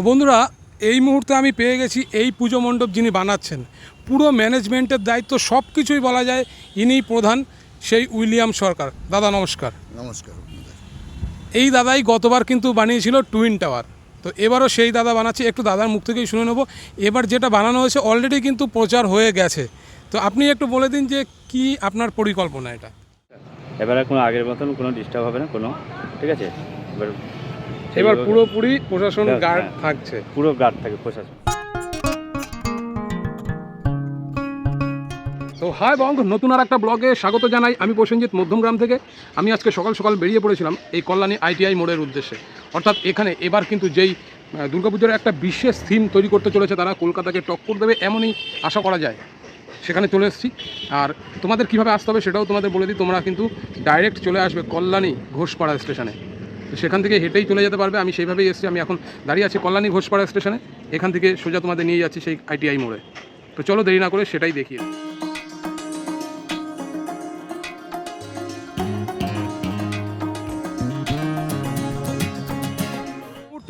তো বন্ধুরা এই মুহূর্তে আমি পেয়ে গেছি এই পুজো মণ্ডপ যিনি বানাচ্ছেন পুরো ম্যানেজমেন্টের দায়িত্ব সব কিছুই বলা যায় ইনিই প্রধান সেই উইলিয়াম সরকার। দাদা নমস্কার। নমস্কার এই দাদাই গতবার কিন্তু বানিয়েছিল টুইন টাওয়ার। তো এবারও সেই দাদা বানাচ্ছে একটু দাদার মুখ থেকেই শুনে নেব। এবার যেটা বানানো হয়েছে অলরেডি কিন্তু প্রচার হয়ে গেছে। তো আপনি একটু বলে দিন যে কি আপনার পরিকল্পনা এটা? এবারে কোনো আগের মতন কোনো ডিস্টার্ব হবে না কোনো ঠিক আছে? এবার এবার পুরোপুরি প্রশাসন হ্যাঁ, গার্ড হ্যাঁ। থাকছে। পুরো গার্ড থাকে প্রশাসন। তো হাই বঙ্গ। নতুন আর একটা ব্লগে স্বাগত জানাই আমি প্রসেনজিৎ মধ্যমগ্রাম থেকে। আমি আজকে সকাল সকাল বেরিয়ে পড়েছিলাম এই কল্যাণী আইটিআই মোড়ের উদ্দেশ্যে। অর্থাৎ এখানে এবার কিন্তু যেই দুর্গাপুজোর একটা বিশেষ থিম তৈরি করতে চলেছে তারা কলকাতাকে টক্কর দেবে এমনই আশা করা যায়। সেখানে চলে এসেছি। আর তোমাদের কীভাবে আসতে হবে সেটাও তোমাদের বলে দিই। তোমরা কিন্তু ডাইরেক্ট চলে আসবে কল্যাণী ঘোষপাড়া স্টেশনে সেখান থেকে হেঁটেই চলে যেতে পারবে। আমি সেইভাবেই এসেছি। আমি এখন দাঁড়িয়ে আছি কল্যাণী ঘোষপাড়া স্টেশনে। এখান থেকে সোজা তোমাদের নিয়ে যাচ্ছি সেই আইটিআই মোড়ে। তো চলো দেরি না করে সেটাই দেখিয়ে।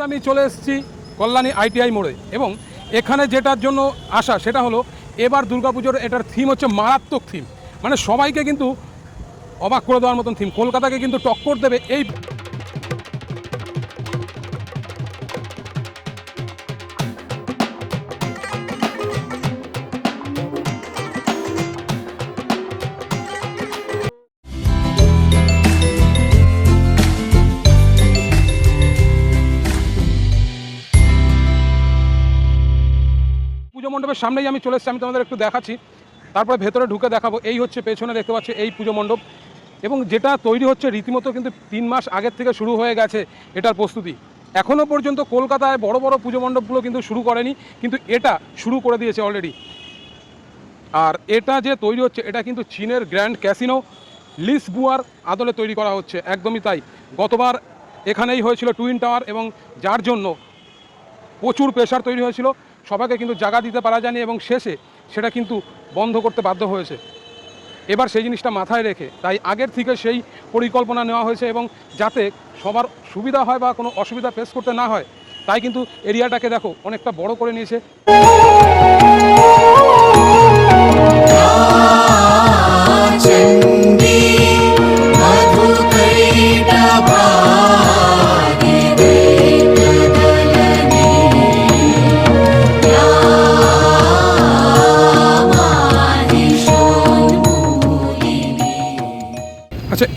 আমি চলে এসেছি কল্যাণী আইটিআই মোড়ে এবং এখানে যেটার জন্য আসা সেটা হলো, এবার দুর্গাপুজোর এটার থিম হচ্ছে মারাত্মক থিম মানে সবাইকে কিন্তু অবাক করে দেওয়ার মতন থিম কলকাতাকে কিন্তু টক্কর দেবে এই মণ্ডপের সামনেই আমি চলে আমি তোমাদের একটু দেখাচ্ছি। তারপরে ভেতরে ঢুকে দেখাবো। এই হচ্ছে পেছনে, দেখতে পাচ্ছি এই পুজো মণ্ডপ। এবং যেটা তৈরি হচ্ছে রীতিমতো কিন্তু তিন মাস আগের থেকে শুরু হয়ে গেছে এটার প্রস্তুতি। এখনও পর্যন্ত কলকাতায় বড় বড় পুজো মণ্ডপগুলো কিন্তু শুরু করেনি, কিন্তু এটা শুরু করে দিয়েছে অলরেডি আর এটা যে তৈরি হচ্ছে, এটা কিন্তু চীনের গ্র্যান্ড ক্যাসিনো লিস বুয়ার আদলে তৈরি করা হচ্ছে। একদমই তাই। গতবার এখানেই হয়েছিল টুইন টাওয়ার এবং যার জন্য প্রচুর প্রেশার তৈরি হয়েছিল। সবাইকে কিন্তু জায়গা দিতে পারা যায়নি এবং শেষে সেটা কিন্তু বন্ধ করতে বাধ্য হয়েছে। এবার সেই জিনিসটা মাথায় রেখে, তাই আগের থেকে সেই পরিকল্পনা নেওয়া হয়েছে এবং যাতে সবার সুবিধা হয় বা কোনো অসুবিধা ফেস করতে না হয়, তাই কিন্তু এরিয়াটাকে দেখো অনেকটা বড় করে নিয়েছে।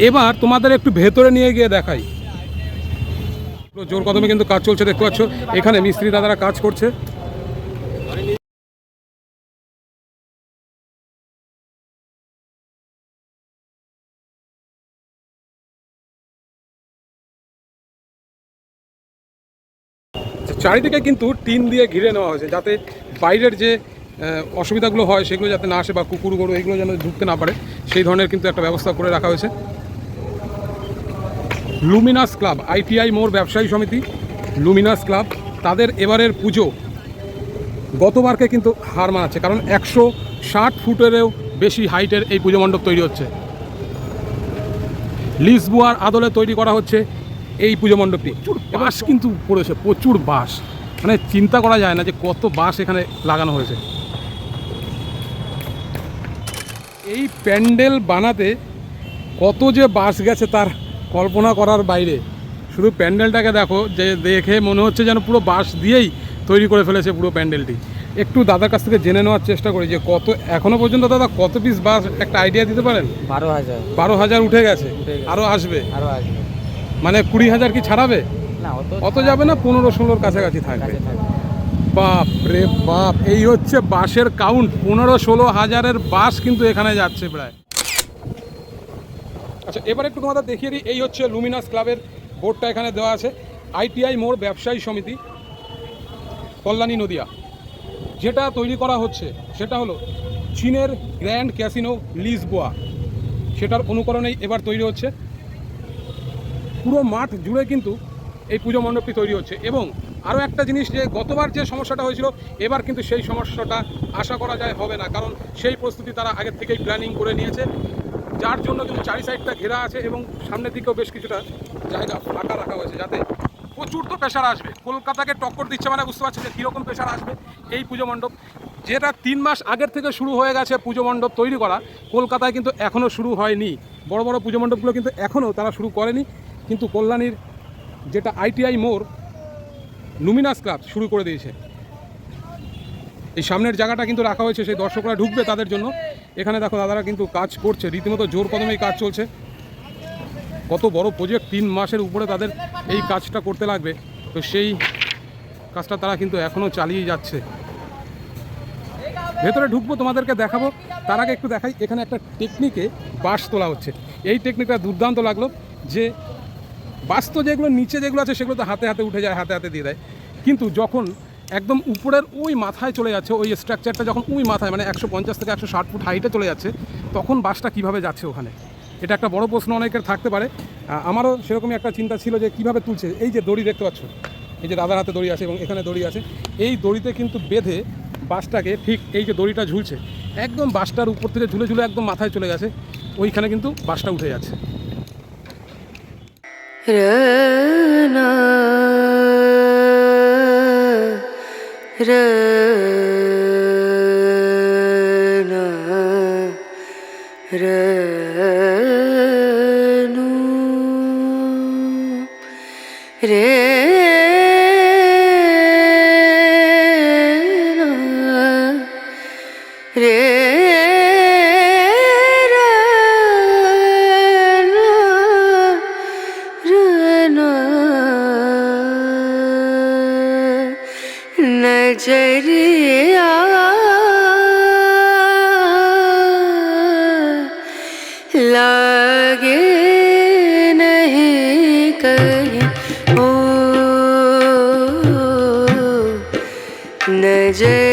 এবার তোমাদের একটু ভেতরে নিয়ে গিয়ে দেখাই। জোর কদমে কিন্তু কাজ চলছে, দেখতে পাচ্ছ? এখানে মিস্ত্রি দাদারা কাজ করছে। চারিদিকে কিন্তু টিন দিয়ে ঘিরে নেওয়া হয়েছে, যাতে বাইরের যে অসুবিধাগুলো হয়, সেগুলো যাতে না আসে বা কুকুর, গরু, এগুলো যেন ঢুকতে না পারে, সেই ধরনের কিন্তু একটা ব্যবস্থা করে রাখা হয়েছে। লুমিনাস ক্লাব আইটিআই মোর ব্যবসায়ী সমিতি লুমিনাস ক্লাব তাদের এবারের পুজো গতবারকে কিন্তু হার মানাচ্ছে কারণ একশো ষাট ফুটেরও বেশি হাইটের এই পুজো মণ্ডপ তৈরি হচ্ছে। লিসবুয়ার আদলে তৈরি করা হচ্ছে এই পুজো মণ্ডপটি। প্রচুর বাঁশ কিন্তু পড়েছে প্রচুর বাঁশ। মানে চিন্তা করা যায় না যে কত বাঁশ এখানে লাগানো হয়েছে। এই প্যান্ডেল বানাতে কত যে বাস গেছে তার কল্পনা করার বাইরে। শুধু প্যান্ডেলটাকে দেখো যে দেখে মনে হচ্ছে যেন পুরো বাঁশ দিয়েই তৈরি করে ফেলেছে পুরো প্যান্ডেলটি। একটু দাদার কাছ থেকে জেনে নেওয়ার চেষ্টা করি যে কত এখনও পর্যন্ত দাদা কত পিস বাস একটা আইডিয়া দিতে পারেন? বারো হাজার। বারো হাজার উঠে গেছে আরও আসবে। আরও আসবে। মানে কুড়ি হাজার কি ছাড়াবে? না অত যাবে না পনেরো ষোলোর কাছাকাছি থাকবে। কাছে থাকবে। বাপ রে বাপ এই হচ্ছে বাসের কাউন্ট পনেরো ষোলো হাজারের বাস কিন্তু এখানে যাচ্ছে প্রায়। আচ্ছা এবার একটু তোমাদের দেখিয়ে দিই, এই হচ্ছে লুমিনাস ক্লাবের বোর্ডটা এখানে দেওয়া আছে। আইটিআই মোড় ব্যবসায়ী সমিতি, কল্যাণী নদিয়া। যেটা তৈরি করা হচ্ছে, সেটা হলো চীনের গ্র্যান্ড ক্যাসিনো লিসবোয়া। সেটার অনুকরণেই এবার তৈরি হচ্ছে। পুরো মাঠ জুড়ে কিন্তু এই পুজো মণ্ডপটি তৈরি হচ্ছে। এবং আরও একটা জিনিস যে, গতবার যে সমস্যাটা হয়েছিল, এবার কিন্তু সেই সমস্যাটা আশা করা যায় হবে না। কারণ সেই প্রস্তুতি তারা আগের থেকেই প্ল্যানিং করে নিয়েছে। যার জন্য কিন্তু চারি সাইডটা ঘেরা আছে এবং সামনের দিকেও বেশ কিছুটা জায়গা ফাঁকা রাখা হয়েছে যাতে প্রচুর তো প্রেশার আসবে। কলকাতাকে টক্কর দিচ্ছে মানে বুঝতে পারছি যে কীরকম প্রেশার আসবে এই পুজো মণ্ডপ। যেটা তিন মাস আগের থেকে শুরু হয়ে গেছে পুজো মণ্ডপ তৈরি করা, কলকাতায় কিন্তু এখনও শুরু হয়নি। বড় বড় পুজো মণ্ডপগুলো কিন্তু এখনও তারা শুরু করেনি। কিন্তু কল্যাণীর যেটা আইটিআই মোড় নুমিনাস ক্লাব শুরু করে দিয়েছে। এই সামনের জায়গাটা কিন্তু রাখা হয়েছে, সেই দর্শকরা ঢুকবে তাদের জন্য। এখানে দেখো দাদারা কিন্তু কাজ করছে, রীতিমতো জোর কদমেই কাজ চলছে। কত বড় প্রজেক্ট তিন মাসের উপরে তাদের এই কাজটা করতে লাগবে। তো সেই কাজটা তারা কিন্তু এখনও চালিয়ে যাচ্ছে। ভেতরে ঢুকবো, তোমাদেরকে দেখাবো। তার আগে একটু দেখাই, এখানে একটা টেকনিকে বাঁশ তোলা হচ্ছে। এই টেকনিকটা দুর্দান্ত লাগল যে বাস তো যেগুলো, নিচে যেগুলো আছে সেগুলো তো হাতে হাতে উঠে যায়, হাতে হাতে দিয়ে দেয়। কিন্তু যখন একদম উপরের ওই মাথায় চলে যাচ্ছে, ওই স্ট্রাকচারটা যখন ওই মাথায় মানে একশো পঞ্চাশ থেকে একশো ষাট ফুট হাইটে চলে যাচ্ছে, তখন বাসটা কীভাবে যাচ্ছে ওখানে? এটা একটা বড় প্রশ্ন অনেকের থাকতে পারে। আমারও সেরকমই একটা চিন্তা ছিল যে কীভাবে তুলছে। এই যে দড়ি দেখতে পাচ্ছ, এই যে দাদার হাতে দড়ি আছে এবং এখানে দড়ি আছে, এই দড়িতে কিন্তু বেঁধে বাসটাকে ঠিক এই যে দড়িটা ঝুলছে, একদম বাসটার উপর থেকে ঝুলে ঝুলে একদম মাথায় চলে গেছে, ওইখানে কিন্তু বাসটা উঠে যাচ্ছে। re नहीं कहीं ओ नजरिया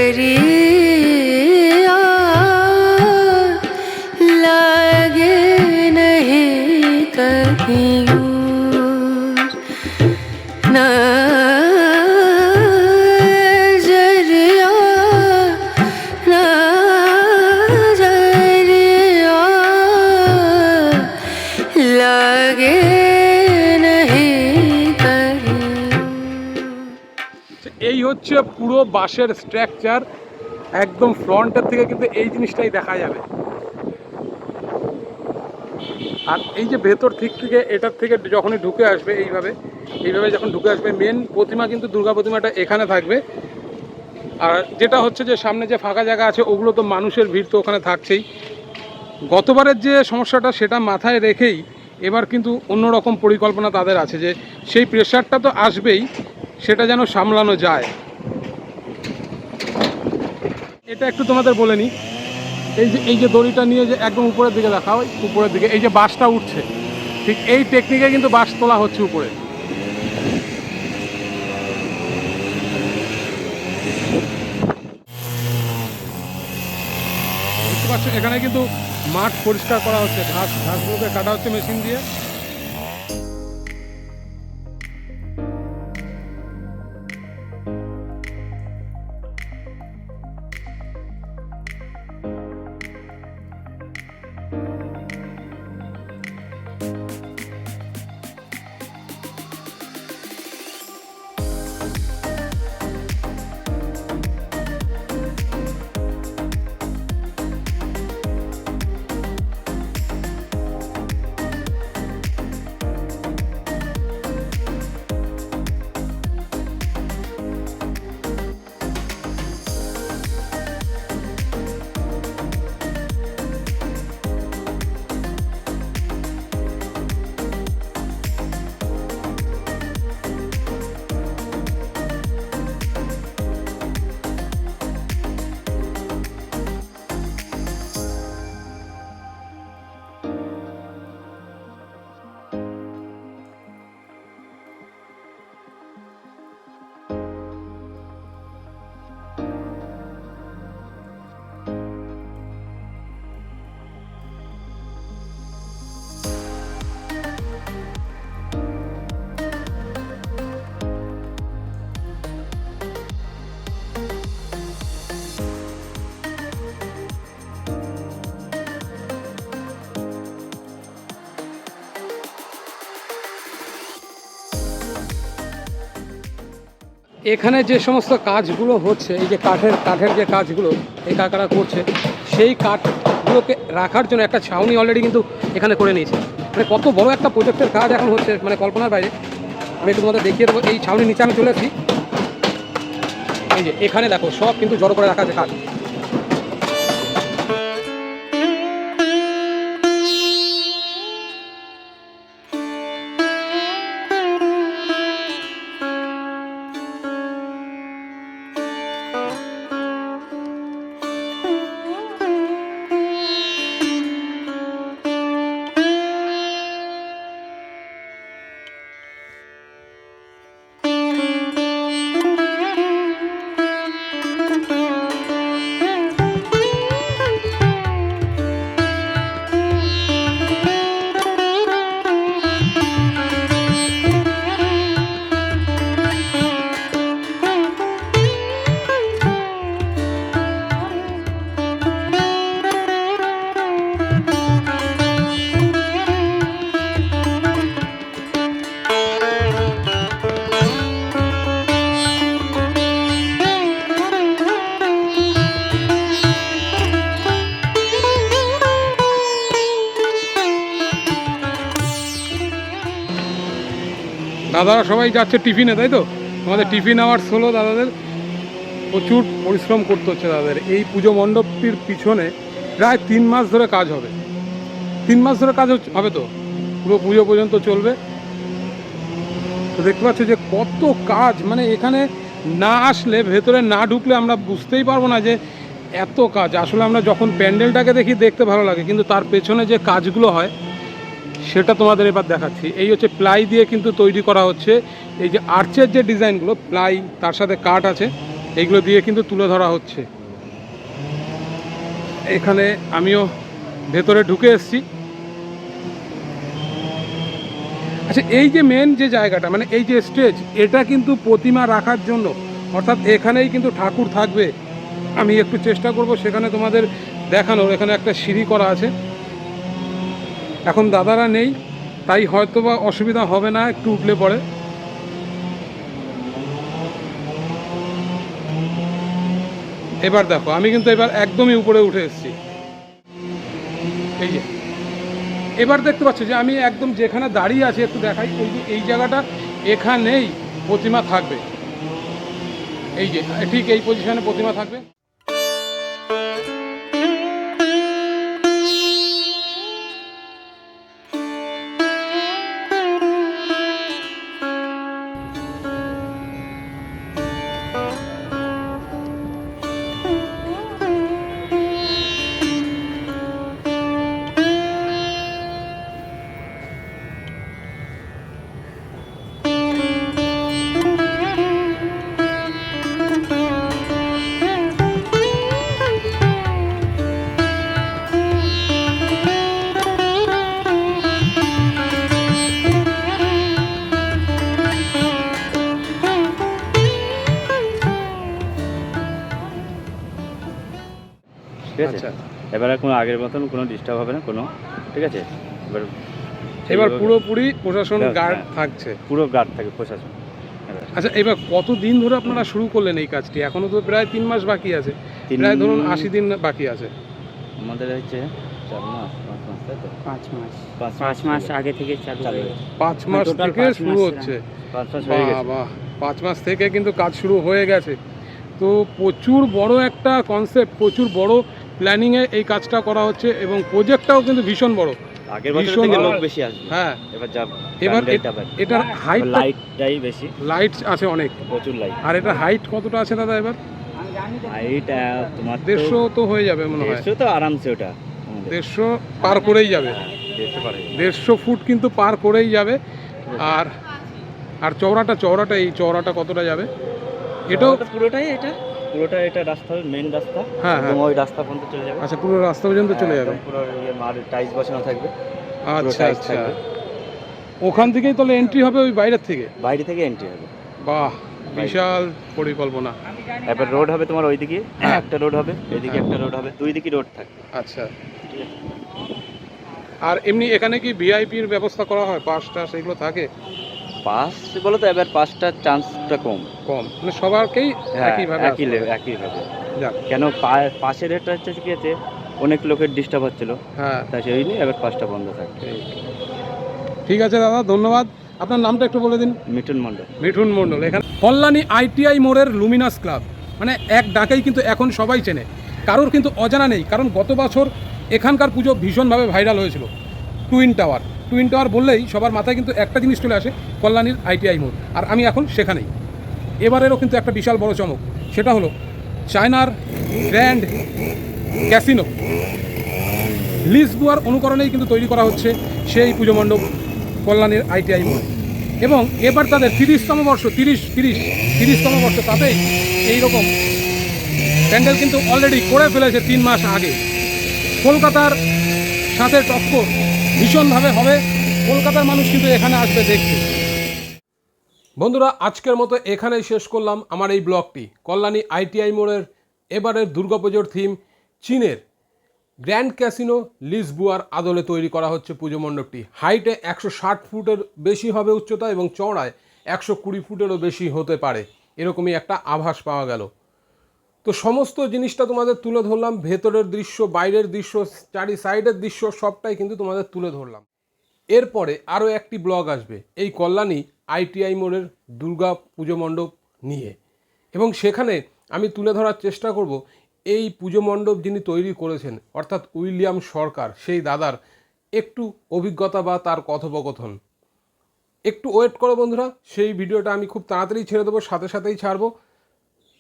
এই হচ্ছে পুরো বাঁশের স্ট্রাকচার একদম ফ্রন্টের থেকে কিন্তু এই জিনিসটাই দেখা যাবে। আর এই যে ভেতর ঠিক থেকে এটার থেকে যখনই ঢুকে আসবে এইভাবে এইভাবে যখন ঢুকে আসবে মেন প্রতিমা কিন্তু দুর্গা প্রতিমাটা এখানে থাকবে। আর যেটা হচ্ছে যে সামনে যে ফাঁকা জায়গা আছে, ওগুলো তো মানুষের ভিড় তো ওখানে থাকছেই। গতবারের যে সমস্যাটা, সেটা মাথায় রেখেই এবার কিন্তু অন্যরকম পরিকল্পনা তাদের আছে যে, সেই প্রেশারটা তো আসবেই সেটা যেন সামলানো যায়। এটা একটু তোমাদের বলে নিই এই যে এই যে দড়িটা নিয়ে যে একদম উপরের দিকে দেখা হয়, উপরের দিকে, এই যে বাসটা উঠছে, ঠিক এই টেকনিকে কিন্তু বাস তোলা হচ্ছে উপরে। এখানে কিন্তু মাঠ পরিষ্কার করা হচ্ছে, ঘাস, ঘাসগুলোকে কাটা হচ্ছে মেশিন দিয়ে। এখানে যে সমস্ত কাজগুলো হচ্ছে, এই যে কাঠের কাঠের যে কাজগুলো এই কাকারা করছে, সেই কাঠগুলোকে রাখার জন্য একটা ছাউনি অলরেডি কিন্তু এখানে করে নিয়েছে। মানে কত বড় একটা প্রজেক্টের কাজ এখন হচ্ছে মানে কল্পনার বাইরে। আমি একটু তোমাদের দেখিয়ে দেবো, এই ছাউনির নিচে আমি চলে আসি। এই যে এখানে দেখো, সব কিন্তু জড়ো করে রাখা আছে কাঠ দাদারা সবাই যাচ্ছে টিফিনে, তাই তো? আমাদের টিফিন আওয়ার্স হলো দাদাদের। প্রচুর পরিশ্রম করতে হচ্ছে দাদাদের এই পুজো মণ্ডপটির পিছনে প্রায় তিন মাস ধরে কাজ হবে। তিন মাস ধরে কাজ হবে তো? পুরো পুজো পর্যন্ত চলবে। তো দেখতে পাচ্ছ যে কত কাজ। মানে এখানে না আসলে, ভেতরে না ঢুকলে আমরা বুঝতেই পারব না যে এত কাজ। আসলে আমরা যখন প্যান্ডেলটাকে দেখি, দেখতে ভালো লাগে। কিন্তু তার পেছনে যে কাজগুলো হয় সেটা তোমাদের এবার দেখাচ্ছি। এই হচ্ছে প্লাই দিয়ে কিন্তু তৈরি করা হচ্ছে। এই যে আর্চের যে ডিজাইনগুলো, প্লাই, তার সাথে কাঠ আছে এইগুলো দিয়ে কিন্তু তুলে ধরা হচ্ছে। এখানে আমিও ভেতরে ঢুকে এসেছি। আচ্ছা এই যে মেন যে জায়গাটা মানে এই যে স্টেজ এটা কিন্তু প্রতিমা রাখার জন্য, অর্থাৎ এখানেই কিন্তু ঠাকুর থাকবে। আমি একটু চেষ্টা করব সেখানে তোমাদের দেখানোর। এখানে একটা সিঁড়ি করা আছে। এখন দাদারা নেই, তাই হয়তো বা অসুবিধা হবে না, একটু উঠলে পরে এবার দেখো, আমি কিন্তু এবার একদমই উপরে উঠে এসেছি। এই যে, এবার দেখতে পাচ্ছ যে আমি একদম যেখানে দাঁড়িয়ে আছি, একটু দেখাই ওই যে, এই জায়গাটা এখানেই প্রতিমা থাকবে। এই যে, ঠিক এই পজিশনে প্রতিমা থাকবে। আছে আচ্ছা। এবার আর কোনো আগের মতন কোনো ডিস্টার্ব হবে না কোনো ঠিক আছে? এবার এবার পুরোপুরি প্রশাসন হ্যাঁ, গার্ড হ্যাঁ। থাকছে। পুরো গার্ড থাকে প্রশাসন। আচ্ছা এবার কত দিন ধরে আপনারা শুরু করলেন এই কাজটি? এখনও তো প্রায় তিন মাস বাকি আছে। প্রায় ধরুন আশি দিন বাকি আছে। আমাদের হচ্ছে চার মাস পাঁচ মাস তাই তো? পাঁচ মাস। পাঁচ পাঁচ মাস আগে থেকে চালু হয়ে। পাঁচ মাস থেকে শুরু হচ্ছে। গেছে। মাস হয়ে বাহ গেছে। বাহ পাঁচ মাস থেকে কিন্তু কাজ শুরু হয়ে গেছে। তো প্রচুর বড় একটা কনসেপ্ট প্রচুর বড় প্ল্যানিংয়ে এই কাজটা করা হচ্ছে এবং প্রজেক্টটাও কিন্তু ভীষণ বড়। আগের বছর থেকে লোক বেশি আসবে। হ্যাঁ। এবার যা এবার। এটার হাইট লাইটটাই বেশি। লাইট আছে অনেক। প্রচুর লাইট আর এটা হাইট কতটা আছে দাদা এবার? হাইট তোমার দেড়শো তো হয়ে যাবে মনে হয়। দেড়শো তো আরামসে ওটা। দেড়শো পার করেই যাবে। হ্যাঁ, দেড়শো পারে দেড়শো ফুট কিন্তু পার করেই যাবে। আর আর চওড়াটা চওড়াটা এই চওড়াটা কতটা যাবে? এটাও পুরোটাই এটা? পুরোটা এটা রাস্তা মেন রাস্তা হ্যাঁ, হ্যাঁ। ওই রাস্তা পর্যন্ত চলে যাবে। আচ্ছা পুরো রাস্তা পর্যন্ত চলে যাবে? একদম পুরো ইয়ে মার টাইলস বসানো থাকবে। আচ্ছা আচ্ছা। ওখান থেকেই তাহলে এন্ট্রি হবে ওই বাইরের থেকে? বাইরে থেকে এন্ট্রি হবে। বাহ বিশাল পরিকল্পনা। এবার রোড হবে তোমার ওইদিকে একটা রোড হবে এদিকে একটা রোড হবে দুই দিকে রোড থাকবে। আচ্ছা। আর এমনি এখানে কি ভিআইপির ব্যবস্থা করা হয়? পাস টাস এগুলো থাকে? পাস বলো তো এবার পাসটার চান্সটা কম। কম। মানে সবারকেই হ্যাঁ একইভাবে একই একইভাবে। কেন পাশের রেটটা হচ্ছে কি আছে অনেক লোকের ডিস্টার্ব হচ্ছিল। হ্যাঁ। তাই সেই জন্য এবার পাসটা বন্ধ থাকে। ঠিক আছে দাদা ধন্যবাদ। আপনার নামটা একটু বলে দিন। মিঠুন মণ্ডল। মিঠুন মণ্ডল। এখানে কল্যাণী আইটিআই মোড়ের লুমিনাস ক্লাব। মানে এক ডাকেই কিন্তু এখন সবাই চেনে। কারোর কিন্তু অজানা নেই কারণ গত বছর এখানকার পুজো ভীষণভাবে ভাইরাল হয়েছিল। Twin tower. টুইন টাওয়ার বললেই সবার মাথায় কিন্তু একটা জিনিস চলে আসে, কল্যাণীর আইটিআই মোড়। আর আমি এখন সেখানেই। এবারেরও কিন্তু একটা বিশাল বড় চমক, সেটা হলো চায়নার গ্র্যান্ড ক্যাসিনো। লিসবুয়ার অনুকরণেই কিন্তু তৈরি করা হচ্ছে সেই পুজো মণ্ডপ, কল্যাণীর আইটিআই মোড়। এবং এবার তাদের তিরিশতম বর্ষ, তিরিশ তিরিশ, তিরিশতম বর্ষ তাতেই এইরকম প্যান্ডেল কিন্তু অলরেডি করে ফেলেছে তিন মাস আগে। কলকাতার সাথে টক্কর ভীষণভাবে হবে। কলকাতার মানুষ কিন্তু এখানে আসবে দেখতে। বন্ধুরা, আজকের মতো এখানেই শেষ করলাম আমার এই ব্লগটি। কল্যাণী আইটিআই মোড়ের এবারের দুর্গাপুজোর থিম চীনের। গ্র্যান্ড ক্যাসিনো লিসবুয়ার আদলে তৈরি করা হচ্ছে পুজো মণ্ডপটি। হাইটে একশো ষাট ফুটের বেশি হবে উচ্চতা এবং চওড়ায় একশো কুড়ি ফুটেরও বেশি হতে পারে। এরকমই একটা আভাস পাওয়া গেল। তো সমস্ত জিনিসটা তোমাদের তুলে ধরলাম, ভেতরের দৃশ্য, বাইরের দৃশ্য, চারি সাইডের দৃশ্য, সবটাই কিন্তু তোমাদের তুলে ধরলাম। এরপরে আরও একটি ব্লগ আসবে, এই কল্যাণী আইটিআই মোড়ের দুর্গা পুজো মণ্ডপ নিয়ে। এবং সেখানে আমি তুলে ধরার চেষ্টা করব, এই পুজো মণ্ডপ যিনি তৈরি করেছেন, অর্থাৎ উইলিয়াম সরকার, সেই দাদার একটু অভিজ্ঞতা বা তার কথোপকথন। একটু ওয়েট করো বন্ধুরা, সেই ভিডিওটা আমি খুব তাড়াতাড়ি ছেড়ে দেবো, সাথে সাথেই ছাড়বো।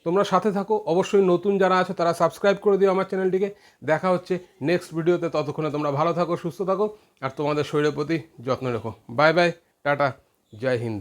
তোমরা সাথে থাকো। অবশ্যই নতুন যারা আছো, তারা সাবস্ক্রাইব করে দিও আমার চ্যানেলটিকে। দেখা হচ্ছে নেক্সট ভিডিওতে ততক্ষণে তোমরা ভালো থাকো, সুস্থ থাকো, আর তোমাদের শরীরের প্রতি যত্ন রেখো। বাই বাই টাটা, জয় হিন্দ।